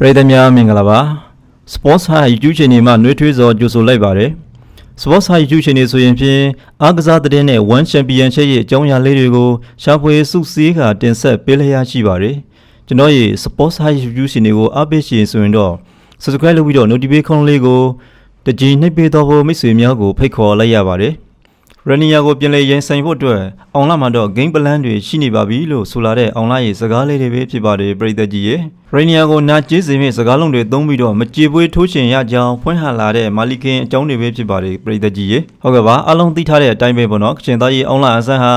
ပရိသတ်များမင်္ဂလာပါ Sports High YouTube channel မှာနှွေးထွေးစွာကြိုဆိုလိုက်ပါတယ် Sports High YouTube channel ဆိုရင်ဖြင့်အားကစားသတင်းနဲ့ One Championship ရဲ့အကြောင်းအရာလေးတွေကိုရှာဖွေစုစည်းကာတင်ဆက်ပေးလျက်ရှိပါတယ်ကျွန်တော်ရဲ့ Sports High YouTube channel ကိုအားပေးရှင်ဆိုရင်တော့ Subscribe လုပ်ပြီးတော့ Notification လေးကိုတကြည်နှိပ်ပေးတော့ဖို့မိတ်ဆွေများကိုဖိတ်ခေါ်လိုက်ရပါတယ် ရနီယာကိုပြင်လဲရင်ဆိုင်ဖို့အတွက်အောင်လာမှာတော့ game plan တွေရှိနေပါပြီလို့ဆိုလာတဲ့အောင်လာရဲ့စကားလေးတွေပဲဖြစ်ပါတယ်ပရိသတ်ကြီးရဲ့ရနီယာကိုနာကျေးစေမဲ့စကားလုံးတွေသုံးပြီးတော့မကြေပွေးထိုးချင်ရကြောင်းဖွင့်ဟလာတဲ့မာလီကင်အကြောင်းတွေပဲဖြစ်ပါတယ်ပရိသတ်ကြီးရဲ့ဟုတ်ကဲ့ပါအားလုံးသိထားတဲ့အတိုင်းပဲပေါ့နော်ကချင်သားကြီးအောင်လာအဆန်းဟာ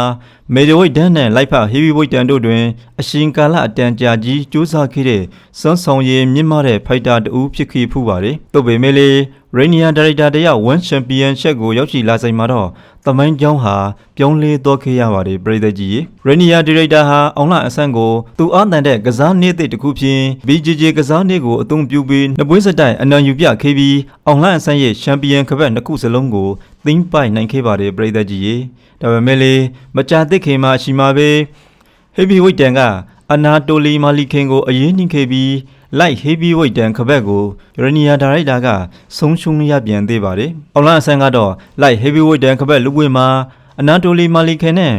မေဒဝိတ်ဒန်နဲ့လိုက်ဖဟီဗီဝိတ်တန်တို့တွင်အရှင်ကာလအတန်ကြာကြီးစူးစမ်းခဲ့တဲ့စွမ်းဆောင်ရည်မြင့်မားတဲ့ဖိုက်တာတူဖြစ်ခဲ့ဖူးပါတယ်တို့ပေမဲ့လေရေနီယာဒါရိုက်တာတယောက်1ချန်ပီယံရှက်ကိုရောက်ရှိလာဆိုင်မှာတော့သမိုင်းကြောင်းဟာပြောင်းလဲသွားခဲ့ရပါတယ်ပြည်သက်ကြီးရေနီယာဒါရိုက်တာဟာအောင်လအဆန်းကိုသူအားတန်တဲ့ကစားနည်းသစ်တစ်ခုဖြင့် BJJ ကစားနည်းကိုအသုံးပြုပြီးနှစ်ပွဲစတိုင်အနံယူပြခဲ့ပြီးအောင်လအဆန်းရဲ့ချန်ပီယံခပတ်နှစ်ခုစလုံးကိုသိမ်းပိုက်နိုင်ခဲ့ပါတယ်ပြည်သက်ကြီးဒါပေမဲ့လေမကြာသေးခင်မှာရှိမှာပဲဟေဗီဝိတ်တန်က အနာတိုလီမာလီခင်ကိုအရေးနှိမ့်ခဲ့ပြီးလိုက်ဟေဗီဝိတ်တန်ခဘက်ကိုရနီယာဒါရိုက်တာကဆုံးရှုံးရပြန်သေးပါတယ်။အောင်လအဆန်ကတော့လိုက်ဟေဗီဝိတ်တန်ခဘက်လူပွေမှာအနာတိုလီမာလီခင်နဲ့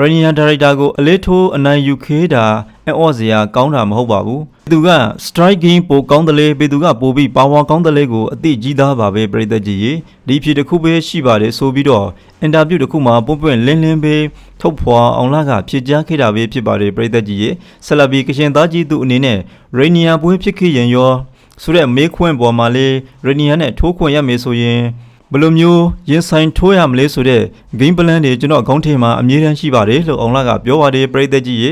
ရနီယာဒါရိုက်တာကိုအလေးထိုးအနိုင်ယူခေးတာအအော့စရာကောင်းတာမဟုတ်ပါဘူး။သူက strike game ပိုကောင်းတယ်လေပေသူကပိုပြီး power ကောင်းတယ်လေကိုအသိကြီးသားပါပဲပြည်သက်ကြီးရေဒီဖြစ်တစ်ခုပဲရှိပါတယ်ဆိုပြီးတော့အင်တာဗျူးတစ်ခုမှာပွန့်ပွန့်လင်းလင်းပဲထုတ်ဖွာအောင်လာကဖြစ်ကြားခဲ့တာပဲဖြစ်ပါတယ်ပြည်သက်ကြီးရေဆက်လက်ပြီးကရှင်သားကြီးသူအနေနဲ့ရေနီယာပွဲဖြစ်ခဲ့ရင်ရောဆိုတဲ့မေးခွန်းပေါ်မှာလေရေနီယာနဲ့ထိုးခွင့်ရမယ်ဆိုရင် ဘယ်လိုမျိုးရင်ဆိုင်ထိုးရမလဲဆိုတဲ့ game plan တွေကျွန်တော်အကောင့်ထဲမှာအမြဲတမ်းရှိပါတယ်လို့အောင်လာကပြောပါတယ်ပြည်သက်ကြီးရေ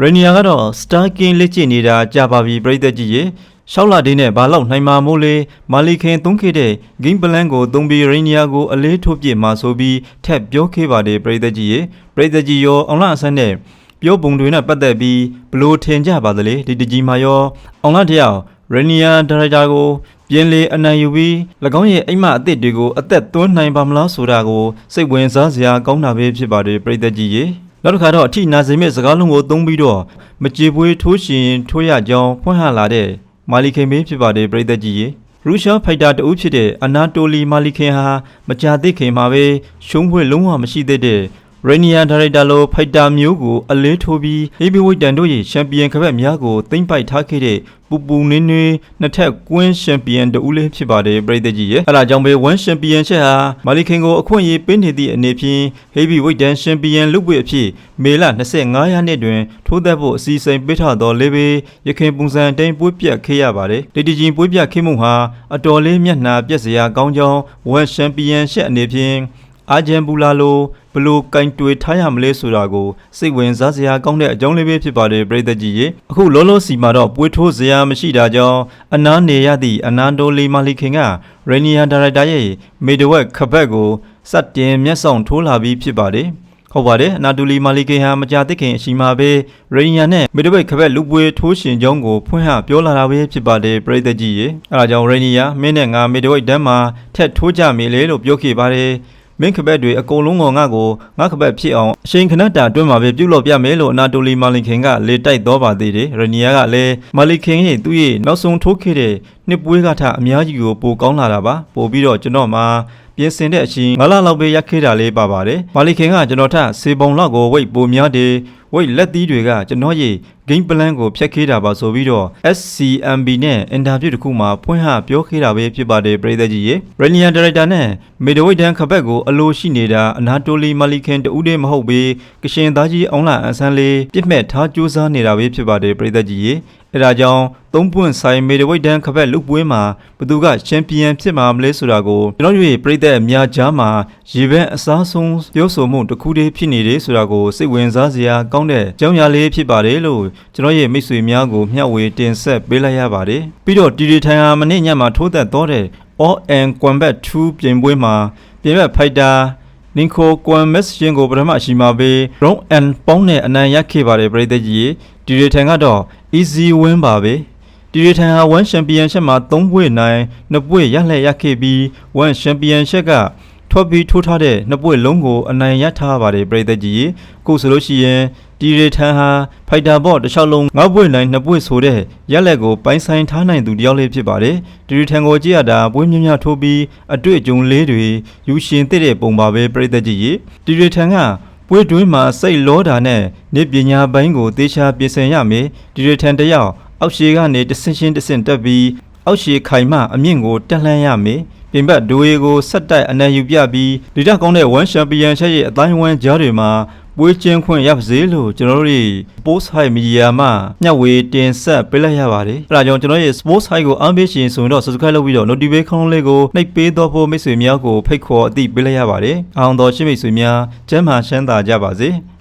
ရေနီယာကတော့ Star King လက်ကျင့်နေတာကြာပါပြီပြည်သက်ကြီးရေရှောက်လာဒင်းနဲ့ဘာလောက်နိုင်မှာမို့လေမာလီခင်သုံးခဲ့တဲ့ game plan ကိုသုံးပြီးရေနီယာကိုအလေးထုတ်ပြစ်မှာဆိုပြီးထက်ပြောခဲ့ပါတယ်ပြည်သက်ကြီးရေပြည်သက်ကြီးရောအောင်လာအဆန်းနဲ့ပြောပုံတွေနဲ့ပတ်သက်ပြီးဘလို့ထင်ကြပါသလဲဒီတကြီးမှာရောအောင်လာတယောက် ရေနီယာဒါရိုက်တာကိုပြင်လေအနိုင်ယူပြီး၎င်းရဲ့အိမ်မအသစ်တွေကိုအသက်သွင်းနိုင်ပါမလားဆိုတာကိုစိတ်ဝင်စားစရာကောင်းတာပဲဖြစ်ပါတယ်ပြည်သက်ကြီးရေနောက်တစ်ခါတော့အထိနာစေမဲ့စကားလုံးကိုသုံးပြီးတော့မကြေပွေးထိုးရှင်ထိုးရကြောင်းဖွင့်ဟလာတဲ့မာလီခင်မင်းဖြစ်ပါတယ်ပြည်သက်ကြီးရေရုရှားဖိုက်တာတဦးဖြစ်တဲ့အနာတိုလီမာလီခင်ဟာမကြာသေးခင်မှာပဲရှုံးပွဲလုံးဝမရှိသေးတဲ့ ရေနီယာဒါရိုက်တာလိုဖိုက်တာမျိုးကိုအလေးထိုးပြီးဟေဗီဝိတ်တန်တို့ရဲ့ချန်ပီယံခပတ်များကိုသိမ့်ပိုက်ထားခဲ့တဲ့ပူပူနင်းနွေးနှစ်ထပ်ကွင်းချန်ပီယံတဦးလေးဖြစ်ပါတယ်ပြည်သက်ကြီးရဲ့အဲဒါကြောင့်ပဲဝမ်ချန်ပီယံချက်ဟာမာလီခင်ကိုအခွင့်အရေးပေးနေသည့်အနေဖြင့်ဟေဗီဝိတ်တန်ချန်ပီယံလူပွေအဖြစ်မေလ25ရက်နေ့တွင်ထိုးသက်ဖို့အစီအစဉ်ပေးထားတော်လေးပဲရခင်ပုံစံအတိုင်းပွေးပြတ်ခဲ့ရပါတယ်လေတီဂျင်ပွေးပြတ်ခဲ့မှုဟာအတော်လေးမျက်နှာပြက်စရာကောင်းကြောင်းဝမ်ချန်ပီယံချက်အနေဖြင့် အာဂျန်ဘူလာလိုဘလို့ကင်တွေထားရမလဲဆိုတာကိုစိတ်ဝင်စားစရာကောင်းတဲ့အကြောင်းလေးပဲဖြစ်ပါတယ်ပြည်သက်ကြီးရေအခုလောလောစီမှာတော့ပွေးထိုးစရာမရှိတာကြောင့်အနားနေရသည့်အနန္တိုလီမာလီခင်ကရေနီယာဒါရိုက်တာရဲ့မေဒဝက်ခဘက်ကိုစတင်မျက်စောင်ထိုးလာပြီးဖြစ်ပါတယ်ဟုတ်ပါတယ်အနာတူလီမာလီကေဟာမကြာသေးခင်အချိန်မှာပဲရေနီယာနဲ့မီဒဝိတ်ခဘက်လူပွေထိုးရှင်ကြောင်းကိုဖွင့်ဟပြောလာတာပဲဖြစ်ပါတယ်ပြည်သက်ကြီးရေအဲဒါကြောင့်ရေနီယာမင်းနဲ့ငါမီဒဝိတ်တန်းမှာထက်ထိုးကြမေလေလို့ပြောခဲ့ပါတယ် မင်းခဘက်တွေအကုန်လုံးကငါ့ကိုငါခဘက်ဖြစ်အောင်အချိန်ခဏတာအတွင်းမှာပဲပြုလုပ်ပြမယ်လို့အနာတိုလီမာလီခင်ကလေတိုက်တော့ပါသေးတယ်ရနီယာကလည်းမာလီခင်ရဲ့သူ့ရဲ့နောက်ဆုံးထိုးခဲ့တဲ့နှစ်ပွဲကထအများကြီးကိုပိုကောင်းလာတာပါပို့ပြီးတော့ကျွန်တော်မှာပြင်ဆင်တဲ့အချိန်ငါးလလောက်ပဲရက်ခဲ့တာလေးပါပါတယ်မာလီခင်ကကျွန်တော်ထစေပုံလောက်ကိုဝိတ်ပိုများတယ် ဝိတ်လက်သီးတွေကကျွန်တော်ရဲ့ game plan ကိုဖျက်ခေးတာပါဆိုပြီးတော့ SCMB နဲ့ interview တစ်ခုမှာဖွင့်ဟပြောခေးတာပဲဖြစ်ပါတယ်ပြည်သက်ကြီးရေ Renian Director နဲ့ Middleweight တန်းခဘက်ကိုအလိုရှိနေတာအနာတိုလီမာလီခင်တူးတည်းမဟုတ်ပေကရှင်သားကြီးအောင်လာအန်ဆန်းလေးပြစ်မဲ့ထားကြိုးစားနေတာပဲဖြစ်ပါတယ်ပြည်သက်ကြီးရေအဲဒါကြောင့်သုံးပွင့်ဆိုင် Middleweight တန်းခဘက်လူပွဲမှာဘသူကချန်ပီယံဖြစ်မှာမလဲဆိုတာကိုကျွန်တော်တို့ပြည်သက်အများကြားမှာရေပန်းအစားဆုံးပြောဆိုမှုတစ်ခုတည်းဖြစ်နေတယ်ဆိုတာကိုစိတ်ဝင်စားစရာကောင်းတဲ့ကြောင်းရာလေးဖြစ်ပါတယ်လို့ကျွန်တော်ရဲ့မိတ်ဆွေများကိုမျှဝေတင်ဆက်ပေးလိုက်ရပါတယ်ပြီးတော့တီတီထိုင်ဟာမနေ့ညမှာထိုးသက်တော့တဲ့ All and Combat 2ပြင်ပွဲမှာပြင်ဘက်ဖိုက်တာနင်ခိုကွမ်မက်ရှင်ကိုပထမရှိမှာပဲ Round and Pound နဲ့အနိုင်ရခဲ့ပါတယ်ပြည်သက်ကြီးတီရီထိုင်ကတော့ easy win ပါပဲတီရီထိုင်ဟာ1 championship မှာ3ပွဲနိုင်2ပွဲရလှည့်ရခဲ့ပြီး1 championship က ထွက်ပြီးထိုးထားတဲ့နှစ်ပွင့်လုံးကိုအနိုင်ရထားပါတယ်ပြည်သက်ကြီးခုဆိုလို့ရှိရင်ဒီရီထန်ဟာဖိုက်တာဘော့တစ်လျှောက်လုံးငါးပွင့်နိုင်နှစ်ပွင့်ဆိုတဲ့ရက်လက်ကိုပိုင်းဆိုင်ထားနိုင်သူတယောက်လေးဖြစ်ပါတယ်ဒီရီထန်ကိုကြည့်ရတာပွင့်မြမြထိုးပြီးအတွေ့အကြုံလေးတွေယူရှင်သိတဲ့ပုံပါပဲပြည်သက်ကြီးဒီရီထန်ကပွေးတွင်းမှာစိတ်လောတာနဲ့နေပညာပိုင်းကိုသေချာပြင်ဆင်ရမယ်ဒီရထန်တစ်ယောက်အောက်ရှည်ကနေတစ်ဆင့်ချင်းတစ်ဆင့်တက်ပြီးအောက်ရှည်ခိုင်မှအမြင့်ကိုတက်လှမ်းရမယ် ပြင်ပဒိုးရီကိုဆက်တိုက်အနံယူပြပြီးဒီတက်ကောင်းတဲ့1ချန်ပီယံချက်ရဲ့အတိုင်းဝန်းကြားတွေမှာပွေးချင်းခွင့်ရပါစေလို့ကျွန်တော်တို့ရဲ့ Sports High Media မှာမျှဝေတင်ဆက်ပေးလိုက်ရပါတယ်အဲဒါကြောင့်ကျွန်တော်ရဲ့ Sports High ကိုအားပေးရှင်ဆိုရင်တော့ Subscribe လုပ်ပြီးတော့ Notification လေးကိုနှိပ်ပေးတော့ဖို့မိတ်ဆွေများကိုဖိတ်ခေါ်အသိပေးလိုက်ရပါတယ်အောင်တော်ရှိမိတ်ဆွေများကျမ်းမာချမ်းသာကြပါစေ